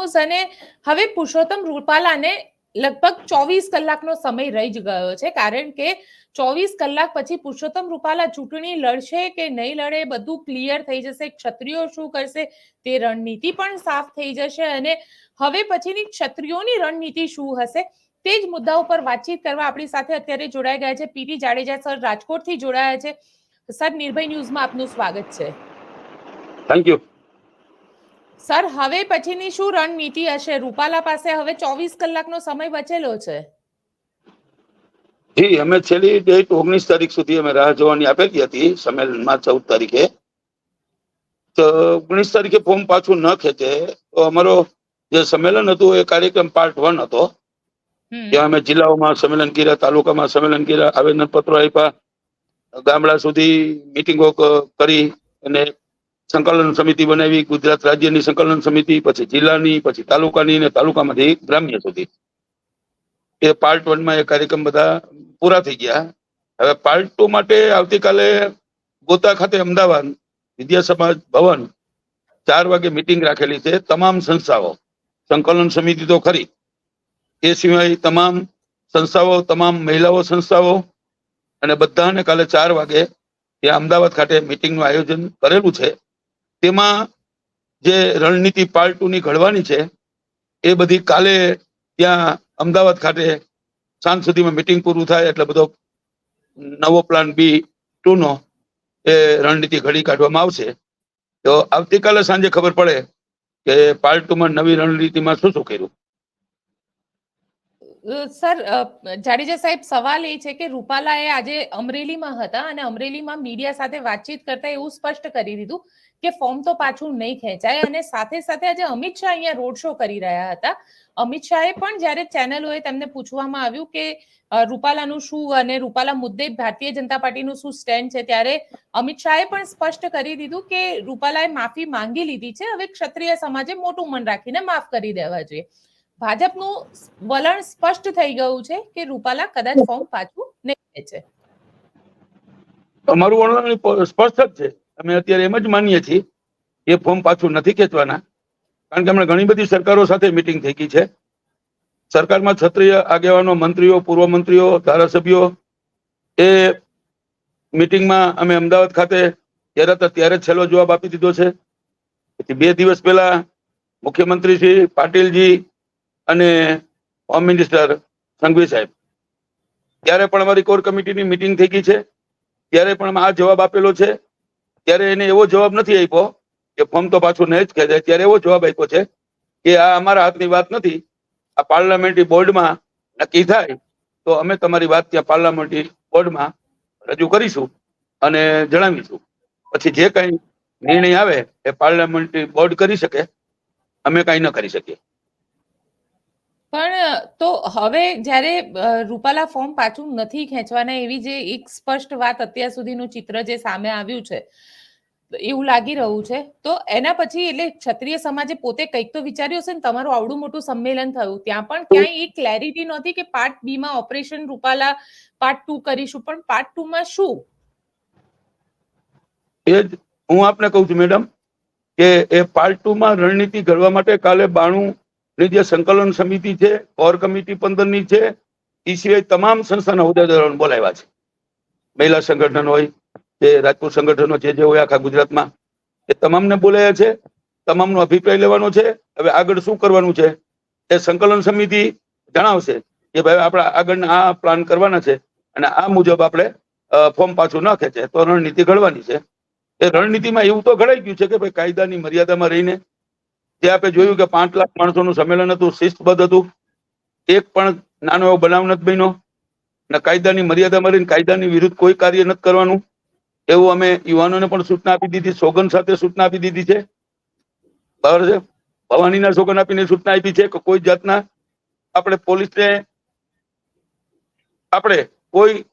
News અને હવે પુરુષોત્તમ રૂપાલાને લગભગ ચોવીસ કલાકનો સમય રહી જ ગયો છે, કારણ કે ચોવીસ કલાક પછી પુરુષોત્તમ રૂપાલા ચૂંટણી લડશે કે નહીં લડે બધું ક્લિયર થઈ જશે, ક્ષત્રિયો શું કરશે તે રણનીતિ પણ સાફ થઈ જશે અને હવે પછીની ક્ષત્રિયોની રણનીતિ શું હશે તે જ મુદ્દા ઉપર વાતચીત કરવા આપણી સાથે અત્યારે જોડાઈ ગયા છે. પીટી જાડેજા સર રાજકોટથી જોડાયા છે. સર, નિર્ભય ન્યૂઝમાં આપનું સ્વાગત છે. થેન્ક યુ સર હવે પછીની શું રણનીતિ હશે? રૂપાલા પાસે હવે ચોવીસ કલાકનો સમય બચેલો છે. જી અમે છેલ્લી ડેટ ઓગણીસ તારીખ સુધી અમે રાહ જોવાની આપેલી હતી સંમેલનમાં ચૌદ તારીખે. તો ઓગણીસ તારીખે ફોર્મ પાછું ન ખેંચે. તો અમારો જે સંમેલન હતું એ કાર્યક્રમ પાર્ટ વન હતો. ત્યાં અમે જિલ્લાઓમાં સંમેલન કર્યા તાલુકામાં સંમેલન કર્યા આવેદન પત્રો આપ્યા. ગામડા સુધી મિટિંગો કરી અને સંકલન સમિતિ બનાવી, ગુજરાત રાજ્યની સંકલન સમિતિ, પછી જિલ્લાની, પછી તાલુકાની અને તાલુકામાંથી ગ્રામ્ય સુધી. એ પાર્ટ વનમાં એ કાર્યક્રમ બધા પૂરા થઈ ગયા. હવે પાર્ટ ટુ માટે આવતીકાલે ગોતા ખાતે અમદાવાદ વિદ્યા સમાજ ભવન ચાર વાગે મિટિંગ રાખેલી છે તમામ સંસ્થાઓ. સંકલન સમિતિ તો ખરી. એ સિવાય તમામ સંસ્થાઓ, તમામ મહિલાઓ સંસ્થાઓ અને બધાને કાલે ચાર વાગે ત્યાં અમદાવાદ ખાતે મિટિંગનું આયોજન કરેલું છે. તેમાં જે રણનીતિ પાર્ટ ટુ ની ઘડવાની છે, એ બધી કાલે ત્યાં અમદાવાદ ખાતે સાંજ સુધીમાં મિટિંગ પૂરું થાય એટલે બધો નવો પ્લાન બી ટુ નો એ રણનીતિ ઘડી કાઢવામાં આવશે. તો આવતીકાલે સાંજે ખબર પડે કે પાર્ટ ટુ માં નવી રણનીતિમાં શું શું કર્યું? સર જાડેજા સાહેબ, સવાલ એ છે કે રૂપાલા એ આજે અમરેલીમાં હતા અને અમરેલીમાં મીડિયા સાથે વાતચીત કરતા એવું સ્પષ્ટ કરી દીધું કે ફોર્મ તો પાછું નહીં ખેંચાય અને સાથે સાથે આજે અમિત શાહ અહીંયા રોડ શો કરી રહ્યા હતા. અમિત શાહે પણ જ્યારે ચેનલોએ તેમને પૂછવામાં આવ્યું કે રૂપાલાનું શું અને રૂપાલા મુદ્દે ભારતીય જનતા પાર્ટીનું શું સ્ટેન્ડ છે, ત્યારે અમિત શાહે પણ સ્પષ્ટ કરી દીધું કે રૂપાલાએ માફી માંગી લીધી છે. હવે ક્ષત્રિય સમાજે મોટું મન રાખીને માફ કરી દેવા જોઈએ. ભાજપનું વલણ સ્પષ્ટ થઈ ગયું છે કે રૂપાલા કદાચ ફોર્મ પાછું નહીં છે. અમારું વલણ સ્પષ્ટ જ છે. અમે અત્યારે એમ જ માનીએ છીએ એ ફોર્મ પાછું નથી ખેંચવાના, કારણ કે હમણાં ઘણી બધી સરકારો સાથે મિટિંગ થઈ ગઈ છે. સરકારમાં ક્ષત્રિય આગેવાનો, મંત્રીઓ પૂર્વ મંત્રીઓ ધારાસભ્યો, એ મિટિંગમાં અમે અમદાવાદ ખાતે ત્યારે ત્યારે છેલ્લો જવાબ આપી દીધો છે. પછી બે દિવસ પહેલા મુખ્યમંત્રી શ્રી પાટીલજી અને હોમ મિનિસ્ટર સંઘવી સાહેબ. ત્યારે પણ અમારી કોર કમિટીની મિટિંગ થઈ ગઈ છે. ત્યારે પણ આ જવાબ આપેલો છે. ત્યારે એને એવો જવાબ નથી આપ્યો કે ફોર્મ તો પાછું નહીં જ ખેંચાય. ત્યારે એવો જવાબ આપ્યો છે કે આ અમારા હાથની વાત નથી. આ પાર્લામેન્ટરી બોર્ડમાં નક્કી થાય તો અમે તમારી વાત ત્યાં પાર્લામેન્ટરી બોર્ડમાં રજૂ કરીશું અને જણાવીશું. પછી જે કઈ નિર્ણય આવે એ પાર્લામેન્ટરી બોર્ડ કરી શકે. અમે કઈ ન કરી શકીએ. પણ તો હવે જ્યારે રૂપાલા ફોર્મ પાછું નથી ખેંચવાના એવી જે એક સ્પષ્ટ વાત અત્યાર સુધીનું ચિત્ર જે સામે આવ્યું છે, એવું લાગી રહ્યું છે, તો એના પછી એટલે ક્ષત્રિય સમાજે પોતે કંઈક તો વિચાર્યું હશે ને, તમારું આવડું મોટું સંમેલન થયું, ત્યાં પણ ક્યાંય એ ક્લેરિટી નહોતી કે પાર્ટ બી માં ઓપરેશન રૂપાલા પાર્ટ ટુ કરીશું, પણ પાર્ટ ટુ માં શું? એ જ હું આપને કહું છું મેડમ, કે એ પાર્ટ ટુ માં રણનીતિ ઘડવા માટે કાલે બાણું ની જે સંકલન સમિતિ છે, કોર કમિટી પંદરની છે. એ સિવાય તમામ સંસ્થાના હોદ્દેદારોને બોલાવ્યા છે. મહિલા સંગઠન હોય કે રાજપૂત સંગઠનો જે જે હોય આખા ગુજરાતમાં, એ તમામને બોલાયા છે. તમામનો અભિપ્રાય લેવાનો છે. હવે આગળ શું કરવાનું છે? એ સંકલન સમિતિ જણાવશે કે ભાઈ આપણે આગળના આ પ્લાન કરવાના છે અને આ મુજબ આપણે ફોર્મ પાછું ન ખેંચે તો રણનીતિ ઘડવાની છે. એ રણનીતિમાં એવું તો ઘડાઈ ગયું છે કે ભાઈ કાયદાની મર્યાદામાં રહીને જે આપણે જોયું કે પાંચ લાખ માણસોનું સંમેલન હતું, શિસ્તબદ્ધ હતું. એક પણ નાનો એવો બનાવ નથી બન્યો. ને કાયદાની મર્યાદા મળીને કાયદાની વિરુદ્ધ કોઈ કાર્ય નથી કરવાનું. એવું અમે યુવાનોને પણ સૂચના આપી દીધી, સોગન સાથે સૂચના આપી દીધી છે. બરાબર છે? ભવાનીના સોગન આપીને સૂચના આપી છે કે કોઈ જાતના આપણે પોલીસને આપણે કોઈ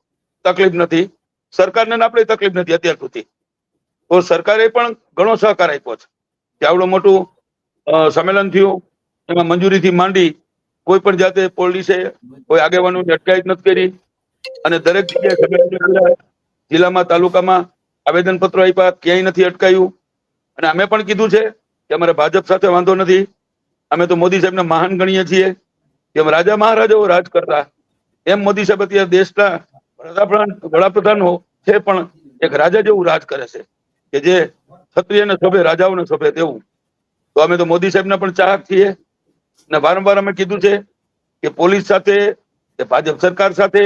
તકલીફ નથી. સરકારને આપણે તકલીફ નથી અત્યાર સુધી. તો સરકારે પણ ઘણો સહકાર આપ્યો છે. આવડો મોટું સંમેલન થયું. એમાં મંજૂરીથી માંડી કોઈ પણ જાતે પોલીસે કોઈ આગેવાનોની અટકાયત નથી કરી. અને દરેક જગ્યાએ જિલ્લામાં, તાલુકામાં આવેદન પત્રો આપ્યા. ક્યાંય નથી અટકાયું. અને અમે પણ કીધું છે કે અમારે ભાજપ સાથે વાંધો નથી. અમે તો મોદી સાહેબને મહાન ગણીએ છીએ કેમ રાજા મહારાજાઓ રાજ કરતા. એમ મોદી સાહેબ અત્યારે દેશના વડાપ્રધાન વડાપ્રધાન છે પણ એક રાજા જેવું રાજ કરે છે. કે જે ક્ષત્રિયને શોભે, રાજાઓને શોભે તેવું. તો અમે તો મોદી સાહેબના પણ ચાહક છીએ. અને વારંવાર અમે કીધું છે કે પોલીસ સાથે, કે ભાજપ સરકાર સાથે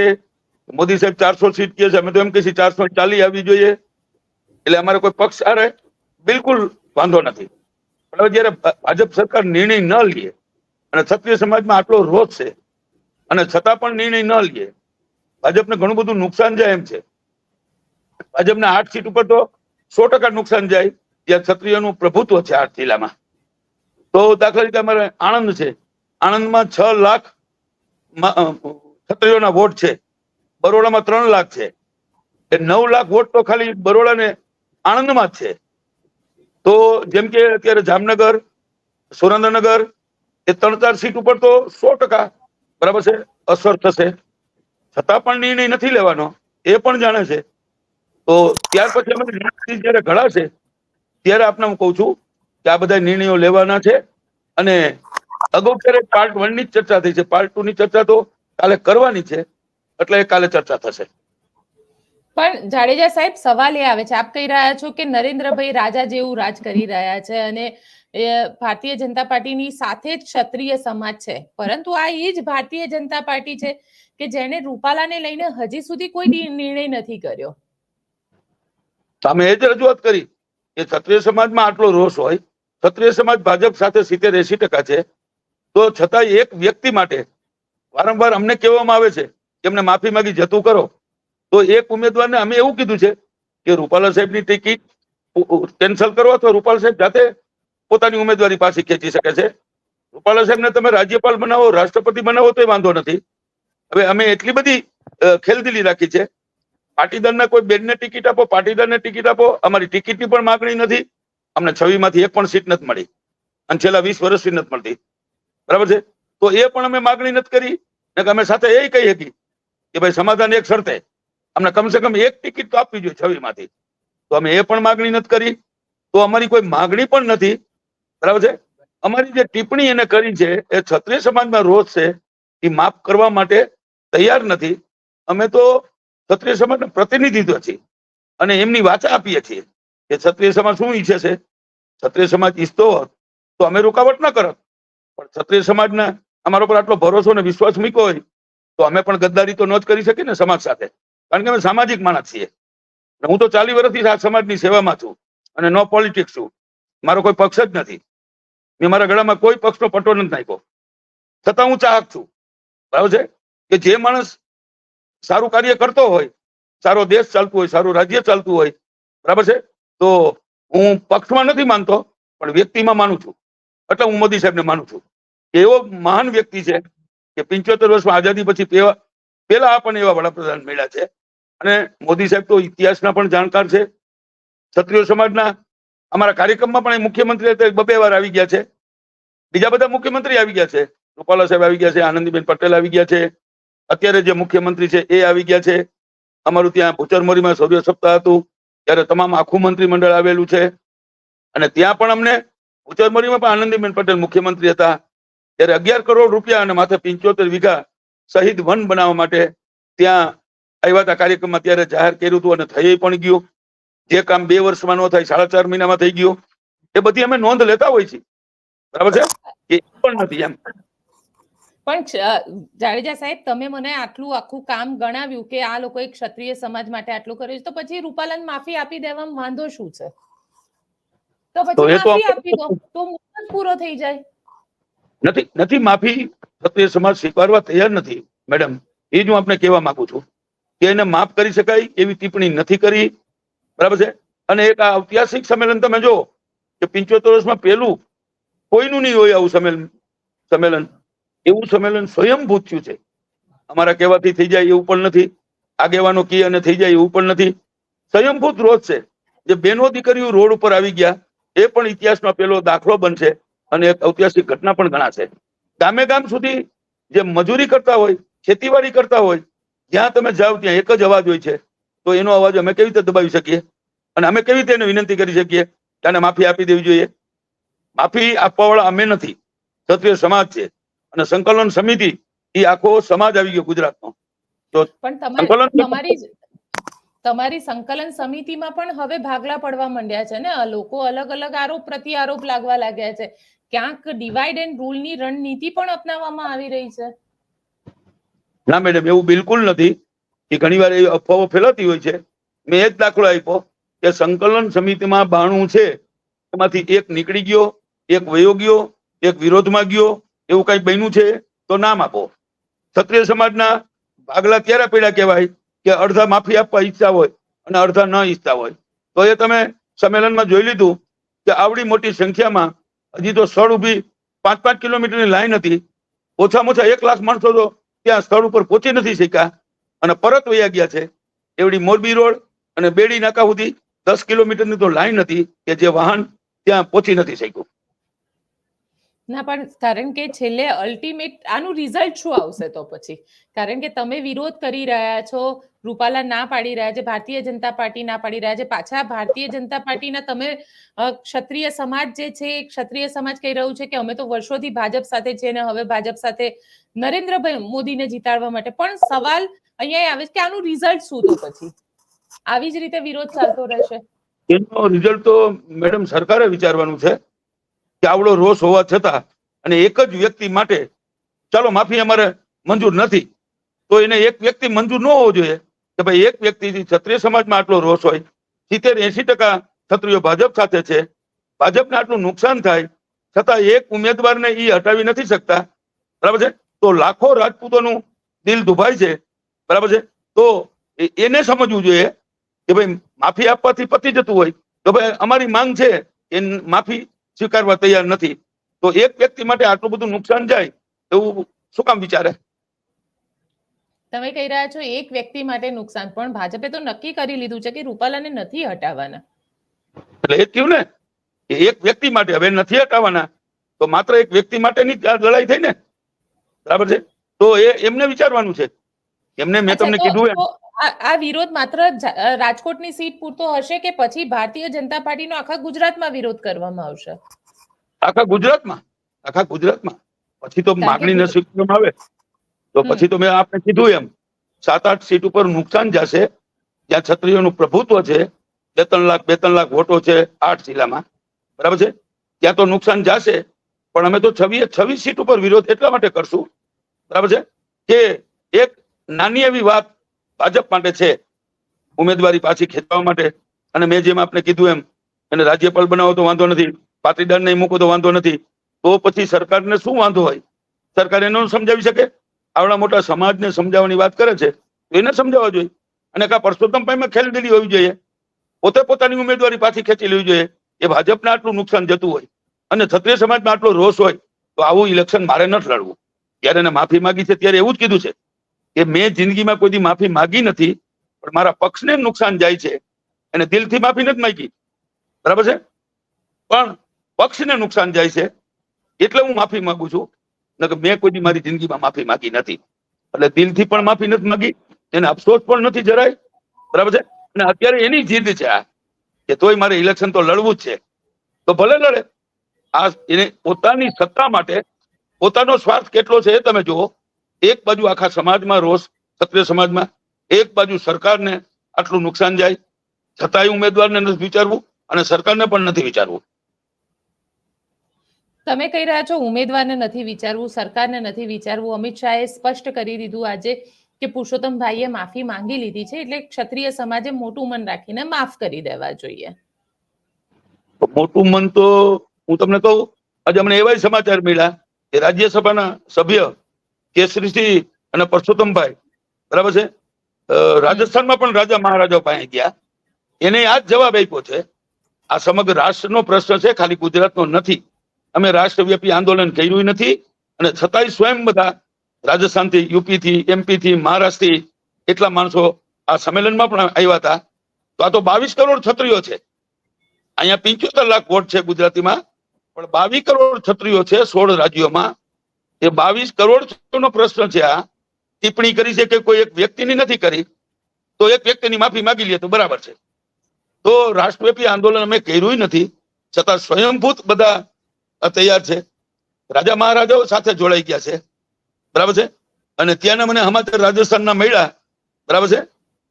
મોદી સાહેબ ચારસો સીટ કહે છે, અમે તો એમ કહીએ ચારસો ચાલી આવવી જોઈએ. એટલે અમારે કોઈ પક્ષ આરે બિલકુલ વાંધો નથી. પણ હવે જયારે ભાજપ સરકાર નિર્ણય ન લે, અને ક્ષત્રિય સમાજમાં આટલો રોષ છે, અને છતાં પણ નિર્ણય ન લે, ભાજપને ઘણું બધું નુકસાન જાય એમ છે. ભાજપને આઠ સીટ ઉપર તો સો ટકા નુકસાન જાય જ્યાં ક્ષત્રિયોનું પ્રભુત્વ છે આઠ જિલ્લામાં તો દાખલા તરીકે અમારે આણંદ છે. આણંદમાં છ લાખ ક્ષત્રિયોના વોટ છે. બરોડામાં ત્રણ લાખ છે. એ નવ લાખ વોટ તો ખાલી બરોડા ને આણંદમાં જ છે. તો જેમ કે અત્યારે જામનગર, સુરેન્દ્રનગર, એ ત્રણ ચાર સીટ ઉપર તો સો ટકા બરાબર છે, અસર થશે. છતાં પણ નિર્ણય નથી લેવાનો, એ પણ જાણે છે. તો ત્યાર પછી અમે જયારે ઘડાશે, ત્યારે આપને હું કહું છું કે આ બધા નિર્ણયો લેવાના છે? અને અગાઉ ત્યારે પાર્ટ વનની ચર્ચા થઈ છે? પાર્ટ ટુ ની ચર્ચા તો કાલે કરવાની છે. એટલે કાલે ચર્ચા થશે. પણ જાડેજા સાહેબ સવાલ એ આવે છે. આપ કહી રહ્યા છો કે નરેન્દ્રભાઈ રાજા જેવું રાજ કરી રહ્યા છે અને એ ભારતીય જનતા પાર્ટીની સાથે જ ક્ષત્રિય સમાજ છે. પરંતુ આ એ જ ભારતીય જનતા પાર્ટી છે કે જેને રૂપાલાને લઈને હજી સુધી કોઈ નિર્ણય નથી કર્યો. તમે એ જ રજૂઆત કરી કે ક્ષત્રિય સમાજમાં આટલો રોષ હોય ક્ષત્રિય સમાજ ભાજપ સાથે સિત્તેર એસી ટકા છે. તો છતાં એક વ્યક્તિ માટે વારંવાર અમને કહેવામાં આવે છે કે એમને માફી માંગી જતું કરો. તો એક ઉમેદવારને અમે એવું કીધું છે કે રૂપાલા સાહેબની ટિકિટ કેન્સલ કરો અથવા રૂપાલા સાહેબ જાતે પોતાની ઉમેદવારી પાછી ખેંચી શકે છે. રૂપાલા સાહેબને તમે રાજ્યપાલ બનાવો, રાષ્ટ્રપતિ બનાવો તો વાંધો નથી. હવે અમે એટલી બધી ખેલદિલી રાખી છે. પાટીદારના કોઈ બેનને ટિકિટ આપો, પાટીદારને ટિકિટ આપો, અમારી ટિકિટની પણ માગણી નથી. અમને છવ્વીમાંથી એક પણ સીટ નથી મળી. અને છેલ્લા વીસ વર્ષથી નથી મળતી. બરાબર છે? તો એ પણ અમે માગણી નથી કરી. ને અમે સાથે એ કહી હતી કે ભાઈ સમાધાન એક શરતે. અમને કમસે કમ એક ટિકિટ તો આપવી જોઈએ છવ્વીમાંથી તો અમે એ પણ માગણી નથી કરી. તો અમારી કોઈ માગણી પણ નથી. બરાબર છે? અમારી જે ટિપ્પણી એને કરી છે, એ ક્ષત્રિય સમાજમાં રોષ છે, એ માફ કરવા માટે તૈયાર નથી. અમે તો ક્ષત્રિય સમાજના પ્રતિનિધિત્વ છીએ. અને એમની વાચા આપીએ છીએ. કે ક્ષત્રિય સમાજ શું ઈચ્છે છે? ક્ષત્રિય સમાજ ઈચ્છતો હોત તો અમે રૂકાવટ ન કરત. પણ ક્ષત્રિય સમાજના અમારા પર આટલો ભરોસો અને વિશ્વાસ મૂક્યો હોય તો અમે પણ ગદ્દારી તો ન જ કરી શકીએ ને સમાજ સાથે. કારણ કે અમે સામાજિક માણસ છીએ. હું તો ચાલી વર્ષથી આ સમાજની સેવામાં છું અને નો પોલિટિક્સ છું. મારો કોઈ પક્ષ જ નથી. મેં મારા ગળામાં કોઈ પક્ષનો પટ્ટો નથી નાખ્યો. છતાં હું ચાહક છું. બરાબર છે? કે જે માણસ સારું કાર્ય કરતો હોય, સારો દેશ ચાલતું હોય, સારું રાજ્ય ચાલતું હોય, બરાબર છે? તો હું પક્ષમાં નથી માનતો, પણ વ્યક્તિમાં માનું છું. એટલે હું મોદી સાહેબને માનું છું. એવો મહાન વ્યક્તિ છે કે પંચોતેર વર્ષમાં આઝાદી પછી પેલા આપણને એવા વડાપ્રધાન મળ્યા છે. અને મોદી સાહેબ તો ઇતિહાસના પણ જાણકાર છે. ક્ષત્રિય સમાજના અમારા કાર્યક્રમમાં પણ મુખ્યમંત્રી બબે વાર આવી ગયા છે. બીજા બધા મુખ્યમંત્રી આવી ગયા છે. રૂપાલા સાહેબ આવી ગયા છે, આનંદીબેન પટેલ આવી ગયા છે. અત્યારે જે મુખ્યમંત્રી છે એ આવી ગયા છે. અમારું ત્યાં ભૂચરમોરીમાં શૌર્ય સપ્તાહ હતું. ત્યારે તમામ આખું મંત્રીમંડળ આવેલું છે. અને ત્યાં પણ અમને ભૂચરમોરીમાં પણ આનંદીબેન પટેલ મુખ્યમંત્રી હતા. ત્યારે અગિયાર કરોડ રૂપિયા અને માથે પંચોતેર વીઘા શહીદ વન બનાવવા માટે ત્યાં આવ્યા હતા. કાર્યક્રમમાં ત્યારે જાહેર કર્યું હતું અને થઈ પણ ગયું. જે કામ બે વર્ષમાં ન થાય, સાડા ચાર મહિનામાં થઈ ગયું. એ બધી અમે નોંધ લેતા હોય છીએ. બરાબર છે? એ પણ નથી એમ. પણ જાડેજા સાહેબ તમે મને આટલું આખું કામ ગણાવ્યું કે આ લોકોએ ક્ષત્રિય સમાજ માટે આટલું કર્યું છે તો પછી રૂપાલન માફી આપી દેવામાં વાંધો શું છે? તો તો પછી માફી આપી દો તો મુદ્દો પૂરો થઈ જાય. નથી નથી માફી ક્ષત્રિય સમાજ સ્વીકારવા તૈયાર નથી મેડમ. એ જ હું આપને કહેવા માંગુ છું કે એને માફ કરી શકાય એવી ટિપ્પણી નથી કરી બરાબર છે? અને એક આ ઐતિહાસિક સંમેલન તમે જો કે પંચોતેર વર્ષમાં પહેલું કોઈનું નહીં હોય આવું સંમેલન સંમેલન. એવું સંમેલન સ્વયંભૂત થયું છે. અમારા કહેવાથી થઈ જાય એવું પણ નથી. આગેવાનો કી અને થઈ જાય એવું પણ નથી. સ્વયંભૂત રોજ છે. જે બેનો દીકરીઓ રોડ ઉપર આવી ગયા, એ પણ ઇતિહાસમાં પેલો દાખલો બનશે અને એક ઐતિહાસિક ઘટના પણ ગણાશે. ગામે ગામ સુધી જે મજૂરી કરતા હોય, ખેતીવાડી કરતા હોય, જ્યાં તમે જાઓ ત્યાં એક જ અવાજ હોય છે. તો એનો અવાજ અમે કેવી રીતે દબાવી શકીએ? અને અમે કેવી રીતે એને વિનંતી કરી શકીએ? કે માફી આપી દેવી જોઈએ. માફી આપવાવાળા અમે નથી. ક્ષત્રિય સમાજ છે. અને સંકલન સમિતિ એ આખો સમાજ આવી ગયો ગુજરાતનો. પણ તમારી તમારી સંકલન સમિતિમાં પણ હવે ભાગલા પડવા માંડ્યા છે ને? લોકો અલગ અલગ આરોપ પ્રતિ આરોપ લાગવા લાગ્યા છે. ક્યાંક ડિવાઇડ એન્ડ રૂલની રણનીતિ પણ અપનાવવામાં આવી રહી છે. ના મેડમ એવું બિલકુલ નથી કે ઘણીવાર એવી અફવાઓ ફેલાતી હોય છે. મેં એક દાખલો આપ્યો કે સંકલન સમિતિમાં બાણું છે. એમાંથી એક નીકળી ગયો એક વયો ગયો એક વિરોધમાં ગયો એવું કઈ બન્યું છે, તો નામ આપો. ક્ષત્રિય સમાજના ભાગલા ત્યારે પીડા કહેવાય? કે અડધા માફી આપવા ઈચ્છતા હોય અને અડધા ન ઈચ્છતા હોય. તો એ તમે સંમેલનમાં જોઈ લીધું કે આવડી મોટી સંખ્યામાં હજી તો સ્થળ ઊભી પાંચ પાંચ કિલોમીટરની લાઈન હતી. ઓછામાં ઓછા એક લાખ માણસો તો ત્યાં સ્થળ ઉપર પહોંચી નથી શક્યા. અને પરત વયા ગયા છે. એવડી મોરબી રોડ અને બેડી નાકા સુધી દસ કિલોમીટરની તો લાઈન હતી કે જે વાહન ત્યાં પહોંચી નથી શક્યું. ના, પણ કારણ કે છેલ્લે અલ્ટિમેટ આનું રિઝલ્ટ શું આવશે તો પછી? કારણ કે તમે વિરોધ કરી રહ્યા છો, રૂપાલા ના પાડી રહ્યા છે, ભારતીય જનતા પાર્ટી ના પાડી રહ્યા છે, પાછા ભારતીય જનતા પાર્ટીના તમે ક્ષત્રિય સમાજ જે છે ક્ષત્રિય સમાજ કહી રહ્યું છે કે અમે તો વર્ષોથી ભાજપ સાથે છે અને હવે ભાજપ સાથે નરેન્દ્રભાઈ મોદીને જીતાડવા માટે. પણ સવાલ અહીંયા આવે છે કે આનું રિઝલ્ટ શું તો પછી? આવી જ રીતે વિરોધ ચાલતો રહેશે. એનો રિઝલ્ટ તો મેડમ સરકારે વિચારવાનું છે. કે આવડો રોષ હોવા છતાં અને એક જ વ્યક્તિ માટે, ચાલો માફી અમારે મંજૂર નથી, તો એને એક વ્યક્તિ મંજૂર ન હોવો જોઈએ. કે ભાઈ એક વ્યક્તિથી ક્ષત્રિય સમાજમાં આટલો રોષ હોય, સિત્તેર એસી ટકા ક્ષત્રિયો ભાજપ સાથે છે, ભાજપને આટલું નુકસાન થાય, છતાં એક ઉમેદવારને એ હટાવી નથી શકતા. બરાબર છે? તો લાખો રાજપૂતોનું દિલ દુભાય છે. બરાબર છે? તો એને સમજવું જોઈએ કે ભાઈ માફી આપવાથી પતી જતું હોય. તો ભાઈ અમારી માંગ છે એ માફી સ્વીકારવા તૈયાર નથી. તો એક વ્યક્તિ માટે આટલું બધું નુકસાન જાય એવું શું કામ વિચારે? તમે કહી રહ્યા છો એક વ્યક્તિ માટે નુકસાન પણ ભાજપે તો નક્કી કરી લીધું છે કે રૂપાલાને નથી હટાવવાના. એટલે એ જ ને કે એક વ્યક્તિ માટે હવે નથી હટાવવાના તો માત્ર એક વ્યક્તિ માટેની લડાઈ થઈ ને? બરાબર છે? તો એ એમને વિચારવાનું છે. એમને મેં તમને કીધું આ આ વિરોધ માત્ર રાજકોટની સીટ પૂરતો હશે કે પછી ભારતીય જનતા પાર્ટીનો આખા ગુજરાતમાં વિરોધ કરવામાં આવશે? આખા ગુજરાતમાં? આખા ગુજરાતમાં? પછી તો માગણી ન સ્વીકારવામાં આવે? તો પછી તો મેં આપને કીધું એમ સાત આઠ સીટ ઉપર નુકસાન જશે જ્યાં ક્ષત્રિયોનું પ્રભુત્વ છે બે ત્રણ લાખ બે ત્રણ લાખ વોટો છે આઠ જિલ્લામાં બરાબર છે? ત્યાં તો નુકસાન જશે પણ અમે તો છવ્વીસ છવ્વીસ સીટ ઉપર વિરોધ એટલા માટે કરશું. બરાબર છે? કે એક નાની એવી વાત ભાજપ માટે છે, ઉમેદવારી પાછી ખેંચવા માટે. અને મેં જેમ આપને કીધું એમ, એને રાજ્યપાલ બનાવો તો વાંધો નથી પાટીદાર નહીં મૂકો તો વાંધો નથી. તો પછી સરકારને શું વાંધો હોય? સરકાર એનો સમજાવી શકે? આવડા મોટા સમાજને સમજાવવાની વાત કરે છે, તો એને સમજાવવા જોઈએ. અને કા પરસોત્તમ પરસોત્તમભાઈમાં ખેલદિલી હોવી જોઈએ. પોતે પોતાની ઉમેદવારી પાછી ખેંચી લેવી જોઈએ. એ ભાજપને આટલું નુકસાન જતું હોય અને ક્ષત્રિય સમાજમાં આટલો રોષ હોય, તો આવું ઇલેક્શન મારે નથી લડવું. ત્યારે એને માફી માંગી છે, ત્યારે એવું જ કીધું છે. કે મેં જિંદગીમાં કોઈ માફી માંગી નથી, પણ મારા પક્ષને નુકસાન જાય છે અને દિલથી માફી નથી માંગી. બરાબર છે? પણ પક્ષને નુકસાન જાય છે એટલે હું માફી માંગુ છું. નકર મેં કોઈ મારી જિંદગીમાં માફી માંગી નથી. એટલે દિલથી પણ માફી નથી માંગી, એને અફસોસ પણ નથી જરાય. બરાબર છે? અને અત્યારે એની જીદ છે આ, કે તોય મારે ઇલેક્શન તો લડવું જ છે. તો ભલે લડે, આ એને પોતાની સત્તા માટે પોતાનો સ્વાર્થ કેટલો છે એ તમે જુઓ. એક બાજુ આખા સમાજમાં રોષ ક્ષત્રિય સમાજમાં એક બાજુ સરકારને આટલું નુકસાન જાય છતાંય ઉમેદવારને નથી વિચારવું અને સરકારને પણ નથી વિચારવું. તમે કહી રહ્યા છો ઉમેદવારને નથી વિચારવું સરકારને નથી વિચારવું. અમિત શાહે સ્પષ્ટ કરી દીધું આજે કે પુરુષોત્તમભાઈએ માફી માંગી લીધી છે એટલે ક્ષત્રિય સમાજે મોટું મન રાખીને માફ કરી દેવા જોઈએ. મોટું મન તો હું તમને કહું આજે અમને એવા સમાચાર મળ્યા કે રાજ્યસભાના સભ્ય કેસરીસિંહ અને પરસોત્તમભાઈ, બરાબર છે? રાજસ્થાનમાં પણ રાજા મહારાજા પાસે ગયા. એને આ જ જવાબ આપ્યો છે, આ સમગ્ર રાષ્ટ્રનો પ્રશ્ન છે, ખાલી ગુજરાતનો નથી. અમે રાષ્ટ્રવ્યાપી આંદોલન કર્યું નથી અને છતાંય સ્વયં બધા રાજસ્થાનથી, યુપીથી, એમપીથી, મહારાષ્ટ્રથી એટલા માણસો આ સંમેલનમાં પણ આવ્યા હતા. તો આ તો બાવીસ કરોડ છત્રીઓ છે. અહીંયા પિંચોતેર લાખ વોટ છે ગુજરાતીમાં, પણ બાવીસ કરોડ છત્રીઓ છે સોળ રાજ્યોમાં. એ બાવીસ કરોડ નો પ્રશ્ન છે આ. ટિપ્પણી કરી છે કે કોઈ એક વ્યક્તિની નથી કરી. તો એક વ્યક્તિની માફી માંગી લે તો બરાબર છે. તો રાષ્ટ્રવ્યાપી આંદોલન અમે કર્યું નથી. છતાં સ્વયંભૂત બધા તૈયાર છે. રાજા મહારાજાઓ સાથે જોડાઈ ગયા છે. બરાબર છે? અને ત્યાંના મને હમાચાર રાજસ્થાનના મળ્યા. બરાબર છે?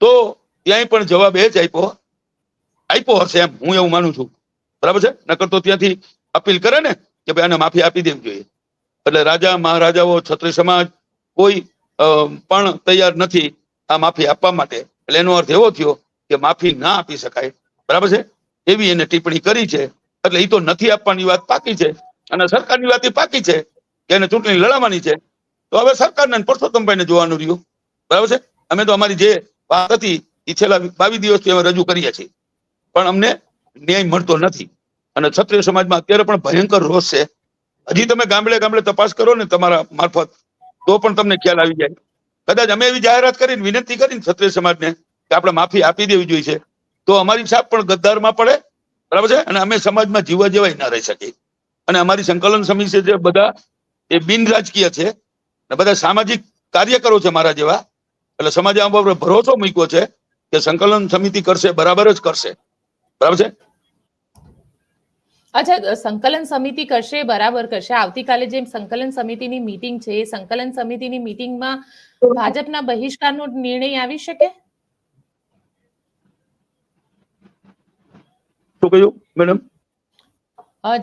તો ત્યાંય પણ જવાબ એ જ આપ્યો. આપ્યો હશે એમ, હું એવું માનું છું. બરાબર છે? નકર તો ત્યાંથી અપીલ કરે ને કે ભાઈ આને માફી આપી દેવી જોઈએ. એટલે રાજા મહારાજાઓ છત્રી સમાજ કોઈ પણ તૈયાર નથી આ માફી આપવા માટે. એટલે એનો અર્થ એવો થયો કે માફી ના આપી શકાય. બરાબર છે? એવી એને ટિપ્પણી કરી છે. એટલે એ તો નથી આપવાની વાત પાકી છે. અને સરકારની વાત એ પાકી છે કે એને ચૂંટણી લડાવવાની છે. તો હવે સરકારને પરસોત્તમભાઈને જોવાનું રહ્યું. બરાબર છે? અમે તો અમારી જે વાત હતી એ છેલ્લા બાવીસ દિવસથી અમે રજૂ કરીએ છીએ. પણ અમને ન્યાય મળતો નથી. અને ક્ષત્રિય સમાજમાં અત્યારે પણ ભયંકર રોષ છે. હજી તમે ગામડે ગામડે તપાસ કરો ને તમારા મારફત, તો પણ તમને ખ્યાલ આવી જાય. કદાચ અમે એવી જાહેરાત કરીને વિનંતી કરીને ક્ષત્રિય સમાજને કે આપણે માફી આપી દેવી જોઈએ છે, તો અમારી છાપ પણ ગદ્દારમાં પડે, બરાબર છે? અને અમે સમાજમાં જીવવા જેવાય ના રહી શકીએ. અને અમારી સંકલન સમિતિ જે બધા, એ બિન રાજકીય છે અને બધા સામાજિક કાર્યકરો છે મારા જેવા. એટલે સમાજે ભરોસો મૂક્યો છે કે સંકલન સમિતિ કરશે, બરાબર જ કરશે. બરાબર છે? અચ્છા સંકલન સમિતિ કરશે બરાબર કરશે. આવતીકાલે જે સંકલન સમિતિની મીટિંગ છે એ સંકલન સમિતિની મીટિંગમાં ભાજપના બહિષ્કારનો નિર્ણય આવી શકે? શું કહ્યું મેડમ?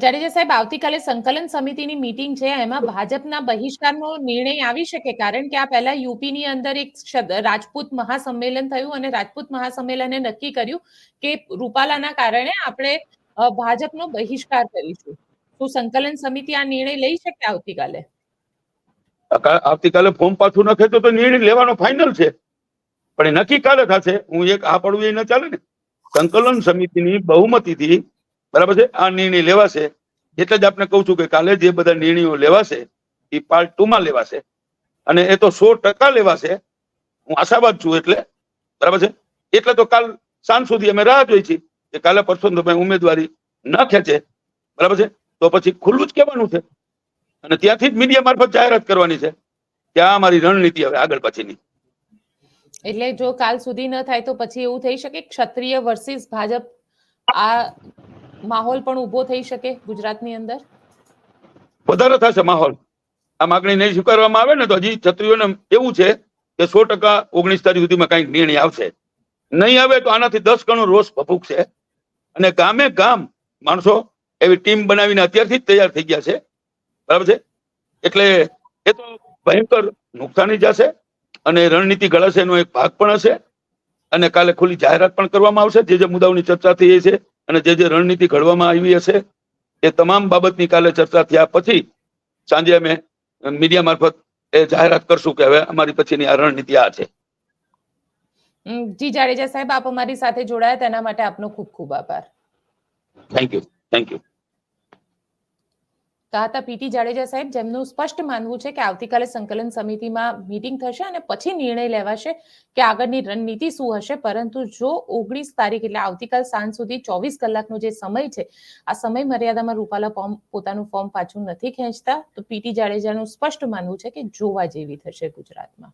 જાડેજા સાહેબ આવતીકાલે સંકલન સમિતિની મીટિંગ છે એમાં ભાજપના બહિષ્કારનો નિર્ણય આવી શકે? કારણ કે આ પહેલા યુપીની અંદર એક રાજપૂત મહાસંમેલન થયું અને રાજપૂત મહાસંમેલને નક્કી કર્યું કે રૂપાલાના કારણે આપણે ભાજપનો બહિષ્કાર કરીશું. તો સંકલન સમિતિ આ નિર્ણય લઈ શકે આવતીકાલે? આવતીકાલે ફોર્મ પાછું ન ખેંચો તો નિર્ણય લેવાનો ફાઇનલ છે. પણ એ નક્કી કાલે થશે. હું એક, આ પડવું એ ન ચાલે ને. સંકલન સમિતિની બહુમતીથી, બરાબર છે, આ નિર્ણય લેવાશે. એટલે જ આપને કહું છું કે કાલે જે બધા નિર્ણયો લેવાશે, એ પાર્ટ ટુ માં લેવાશે. અને એ તો સો ટકા લેવાશે. હું આશાવાદ છું એટલે, બરાબર છે. એટલે તો કાલ સાંજ સુધી અમે રાહ જોઈ છીએ કે કાલે પરસો ઉમેદવારી ન ખેંચે. બરાબર છે? તો પછી ખુલ્લું જ કહેવાનું છે. અને ત્યાંથી જ મીડિયા મારફત જાહેરાત કરવાની છે કે આ અમારી રણનીતિ હવે આગળ પછીની. એટલે જો કાલ સુધી ન થાય તો પછી એવું થઈ શકે ક્ષત્રિય વર્સિસ ભાજપ આ માહોલ પણ ઊભો થઈ શકે ગુજરાતની અંદર? વધારે થશે માહોલ. આ માગણી નહીં સ્વીકારવામાં આવે ને તો હજી ક્ષત્રિયોને એવું છે કે સો ટકા ઓગણીસ તારીખ સુધીમાં કંઈક નિર્ણય આવશે. નહીં આવે તો આનાથી દસ ગણો રોષ ભભૂકશે. અને ગામે ગામ માણસો એવી ટીમ બનાવીને અત્યારથી જ તૈયાર થઈ ગયા છે. બરાબર છે? એટલે એ તો ભયંકર નુકસાની જશે અને રણનીતિ ઘડાશે એનો એક ભાગ પણ હશે. અને કાલે ખુલ્લી જાહેરાત પણ કરવામાં આવશે. જે જે મુદ્દાઓની ચર્ચા થઈ છે અને જે જે રણનીતિ ઘડવામાં આવી હશે એ તમામ બાબતની કાલે ચર્ચા થયા પછી સાંજે અમે મીડિયા મારફત એ જાહેરાત કરશું કે હવે અમારી પછીની આ રણનીતિ આ છે. જી જાડેજા સાહેબ આપ અમારી સાથે જોડાયા તેના માટે આપનો ખૂબ ખૂબ આભાર. થેન્ક યુ થેન્ક યુ હતા પીટી જાડેજા સાહેબ જેમનું સ્પષ્ટ માનવું છે કે આવતીકાલે સંકલન સમિતિમાં મીટિંગ થશે અને પછી નિર્ણય લેવાશે કે આગળની રણનીતિ શું હશે. પરંતુ જો ઓગણીસ તારીખ એટલે આવતીકાલ સાંજ સુધી ચોવીસ કલાકનો જે સમય છે આ સમય મર્યાદામાં રૂપાલા ફોર્મ પોતાનું ફોર્મ પાછું નથી ખેંચતા તો પીટી જાડેજાનું સ્પષ્ટ માનવું છે કે જોવા જેવી થશે ગુજરાતમાં.